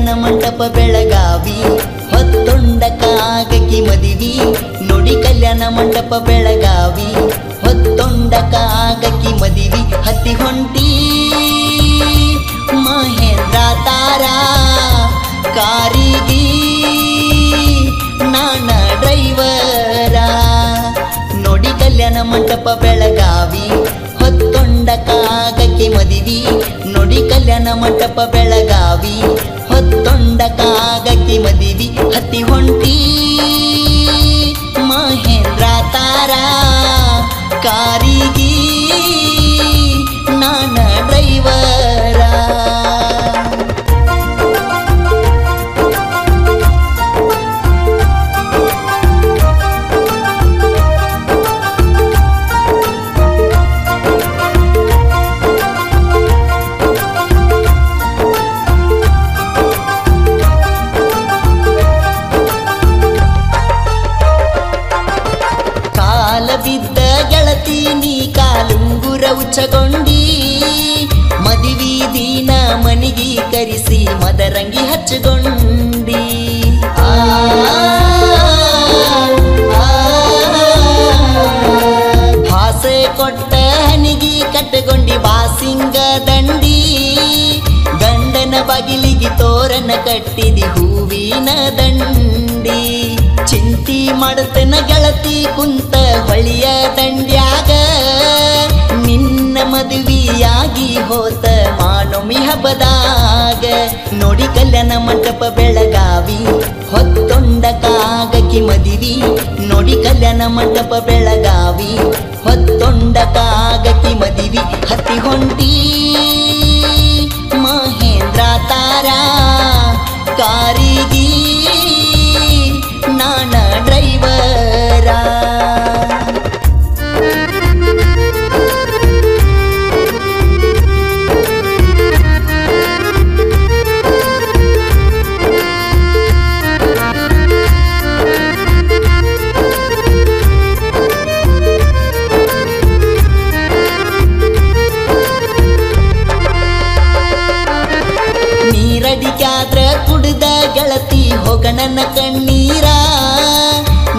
ಕಲ್ಯಾಣ ಮಂಟಪ ಬೆಳಗಾವಿ. ಹೊತ್ತೊಂಡ ಕಾಗಕಿ ಮದಿವಿ. ನೋಡಿ ಕಲ್ಯಾಣ ಮಂಟಪ ಬೆಳಗಾವಿ. ಹೊತ್ತೊಂಡ ಕಾಗಕಿ ಮದಿವಿ. ಹತ್ತಿ ಹೊಂಟಿ ಮಹೇಂದ್ರ ತಾರ ಕಾರಿಗಿ. ನಾನ ಡ್ರೈವರ. ನೋಡಿ ಕಲ್ಯಾಣ ಮಂಟಪ ಬೆಳಗಾವಿ. ಹೊತ್ತೊಂಡ ಕಾಗಕ್ಕೆ ಮದಿವಿ. ನೋಡಿ ಕಲ್ಯಾಣ ಮಂಟಪ ಬೆಳಗಾವಿ. ಹೊತ್ತೊಂಡ ಕಾಗಕ್ಕೆ ಮದಿವಿ ಹತ್ತಿ ಹೊಂಟಿ. ಮದಿವಿ ದಿನ ಮನಿಗಿ ಕರಿಸಿ ಮದರಂಗಿ ಹಚ್ಚಗೊಂಡಿ ಆ, ಕೊಟ್ಟ ಹನಿಗಿ ಕಟ್ಟಗೊಂಡಿ ಬಾಸಿಂಗ ದಂಡಿ ಗಂಡನ ಬಗಿಲಿಗೆ ತೋರನ ಕಟ್ಟಿದಿ ಹೂವಿನ ದಂಡಿ ಚಿಂತಿ ಮಾಡತನ ಗೆಳತಿ ಕುಂತ ಹೊಳಿಯ ದಂಡ್ಯಾಗ ಮದುವೆಯಾಗಿ ಹೋತ ಮಾನೊಮಿ ಹಬ್ಬದಾಗ ನೋಡಿ ಕಲ್ಯಾಣ ಮಂಟಪ ಬೆಳಗಾವಿ ಹೊತ್ತೊಂಡ ಕಾಗಕಿ ಮದಿವಿ. ನೋಡಿ ಕಲ್ಯಾಣ ಮಂಟಪ ಬೆಳಗಾವಿ ಹೊತ್ತೊಂಡ ಕಾಗಕಿ ಮದಿವಿ. ಹತ್ತಿ ಹೊಂಟಿ ಮಹೇಂದ್ರ ತಾರ ಹೋಗಣನ ಕಣ್ಣೀರ,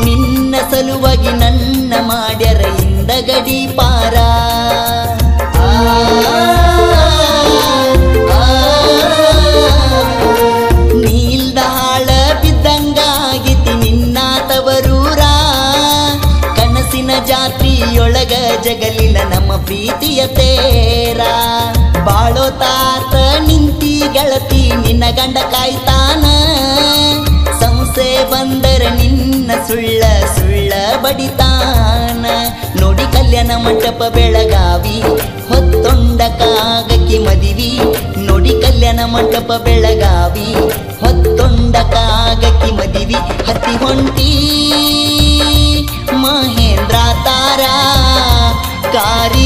ನಿನ್ನ ಸಲುವಾಗಿ ನನ್ನ ಮಾಡ್ಯರ ಇಂದ ಗಡಿ ಪಾರ. ನೀಲ್ದ ಹಾಳ ಬಿದ್ದಂಗಾಗಿತಿ ನಿನ್ನ ತವರೂರ ಕನಸಿನ ಜಾತ್ರಿಯೊಳಗ ಜಗಲಿಲ್ಲ ನಮ್ಮ ಪ್ರೀತಿಯ ತೇರ. ಬಾಳೋ ತಾತ ನಿಂತಿ ಗೆಳತಿ, ನಿನ್ನ ಗಂಡ ಕಾಯ್ತಾನ ಸುಳ್ಳ ಸುಳ್ಳ ಬಡಿತಾನ. ನೋಡಿ ಕಲ್ಯಾಣ ಮಂಟಪ ಬೆಳಗಾವಿ ಹೊತ್ತೊಂಡ ಕಾಗಕ್ಕೆ ಮದಿವಿ. ನೋಡಿ ಕಲ್ಯಾಣ ಮಂಟಪ ಬೆಳಗಾವಿ ಹೊತ್ತೊಂಡ ಕಾಗಕ್ಕೆ ಮದಿವಿ. ಹತ್ತಿ ಹೊಂಟಿ ಮಹೇಂದ್ರ ತಾರಾ ಕಾರಿಗೆ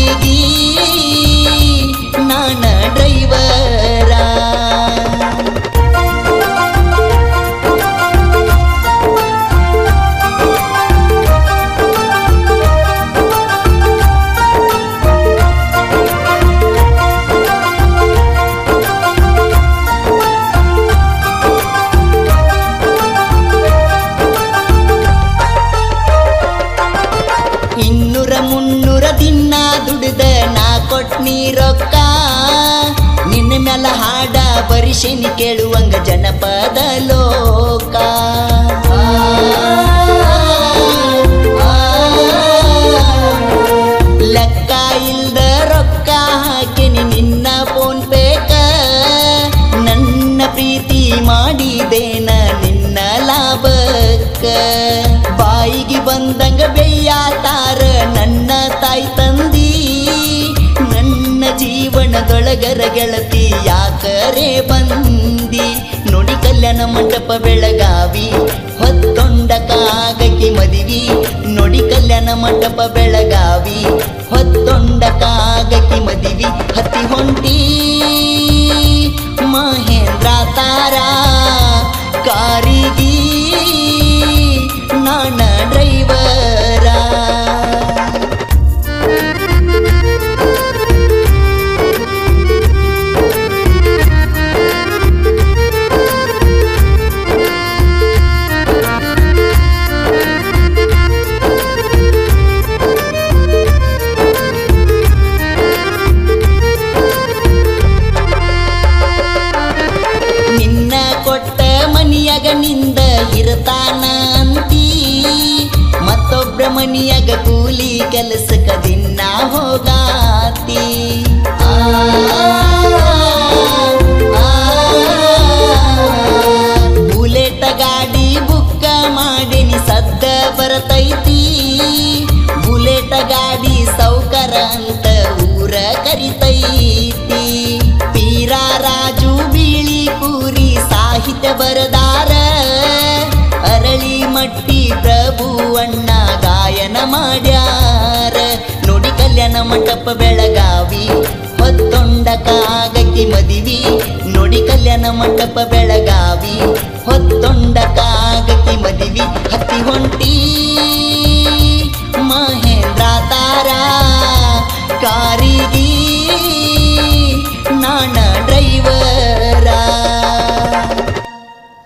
ರೊಕ್ಕ. ನಿನ್ನ ಮ್ಯಾಲ ಹಾಡ ಬರಿಶಿನಿ ಕೇಳುವಂಗ ಜನಪದ ಲೋಕ. ಲೆಕ್ಕ ಇಲ್ದ ರೊಕ್ಕ ಹಾಕಿನಿ ನಿನ್ನ ಫೋನ್ ಪೇಕ. ನನ್ನ ಪ್ರೀತಿ ಮಾಡಿದೇನ ನಿನ್ನ ಲಾಭಕ್ಕ. ಬಾಯಿಗೆ ಬಂದಂಗ ಬೆಯ್ಯಾತಾರ ನನ್ನ ತಾಯಿ ತಂದಿ ನನ್ನ ಜೀವನದೊಳಗರ ಗೆಳತಿ ಯಾಕರೆ ಬಂದಿ? ನುಡಿ ಕಲ್ಯಾಣ ಮಂಟಪ ಬೆಳಗಾವಿ, ಹೊತ್ತೊಂಡ ಕಾಗಕ್ಕೆ ಮದಿವಿ. ನುಡಿ ಕಲ್ಯಾಣ ಮಂಟಪ ಬೆಳಗಾವಿ, ಹೊತ್ತೊಂಡ ಕಾಗಕ್ಕೆ ಮದಿವಿ. ಹತ್ತಿ ಹೊಂಟಿ. ಸಾಹಿತ್ಯ ಬರದಾರ. ಅರಳಿ ಮಟ್ಟಿ ಪ್ರಭು ಅಣ್ಣ ಗಾಯನ ಮಾಡ್ಯಾರ. ನೋಡಿ ಕಲ್ಯಾಣ ಮಂಟಪ ಬೆಳಗಾವಿ, ಹೊತ್ತೊಂಡ ಕಾಗಕ್ಕೆ ಮದಿವಿ. ನೋಡಿ ಕಲ್ಯಾಣ ಮಂಟಪ ಬೆಳಗಾವಿ.